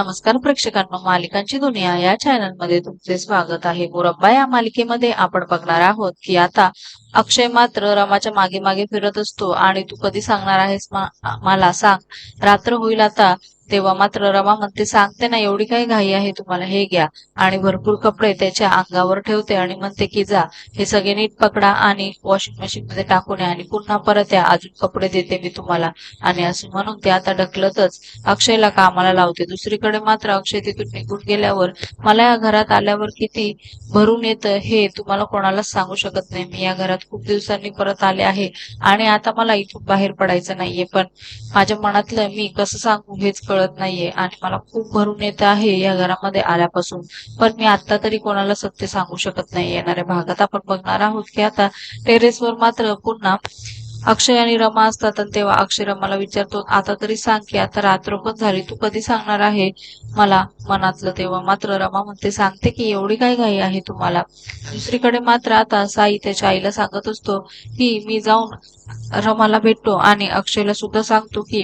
नमस्कार प्रेक्षकांनो मालिकांची दुनिया या चॅनलमध्ये तुमचे स्वागत आहे. मुरब्बा या मालिकेमध्ये आपण बघणार आहोत की आता अक्षय मात्र रमाच्या मागे मागे फिरत असतो आणि तू कधी सांगणार आहेस मला सांग. रात्र होईल आता. तेव्हा मात्र रमा म्हणते सांगते ना एवढी काही घाई आहे तुम्हाला हे घ्या. आणि भरपूर कपडे त्याच्या अंगावर ठेवते आणि म्हणते की जा हे सगळे नीट पकडा आणि वॉशिंग मशीन मध्ये टाकून या आणि पुन्हा परत या अजून कपडे देते मी तुम्हाला. आणि असं म्हणून ते आता ढकलतच अक्षयला कामाला लावते. दुसरीकडे मात्र अक्षय तिथून निघून गेल्यावर मला या घरात आल्यावर किती भरून येतं हे तुम्हाला कोणालाच सांगू शकत नाही. मी या घरात खूप दिवसांनी परत आले आहे आणि आता मला इथून बाहेर पडायचं नाहीये. पण माझ्या मनातलं मी कसं सांगू हेच कळत नाहीये. आणि मला खूप भरून येत आहे या घरामध्ये आल्यापासून. पण मी आता तरी कोणाला सत्य सांगू शकत नाही येणाऱ्या भागात आपण बघणार आहोत की आता टेरेसवर मात्र पुन्हा अक्षय आणि रमा असतात. आणि तेव्हा अक्षय रमाला विचारतो आता तरी सांग की आता रात्र पण झाली. तू कधी सांगणार आहे? मला मनातलं तेव्हा मात्र रमा म्हणते सांगते की एवढी काय घाई आहे तुम्हाला? दुसरीकडे मात्र आता साई त्याच्या आईला सांगत असतो की मी जाऊन रमाला भेटतो आणि अक्षयला सुद्धा सांगतो की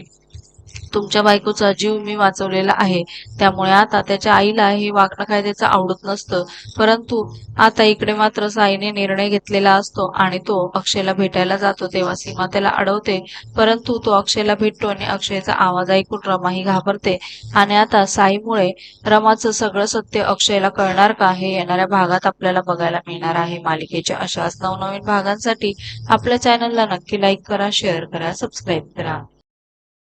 तुमच्या बायकोचा जीव मी वाचवलेला आहे. त्यामुळे आता त्याच्या आईला हे वागणं काय त्याचं आवडत नसतं. परंतु आता इकडे मात्र साईने निर्णय घेतलेला असतो आणि तो अक्षयला भेटायला जातो तेव्हा सीमा त्याला अडवते. परंतु तो अक्षयला भेटतो आणि अक्षयचा आवाज ऐकून रमाही घाबरते. आणि आता साईमुळे रमाचं सगळं सत्य अक्षयला कळणार का? हे येणाऱ्या भागात आपल्याला बघायला मिळणार आहे. मालिकेच्या अशाच नवनवीन भागांसाठी आपल्या चॅनलला नक्की लाईक करा शेअर करा सबस्क्राईब करा.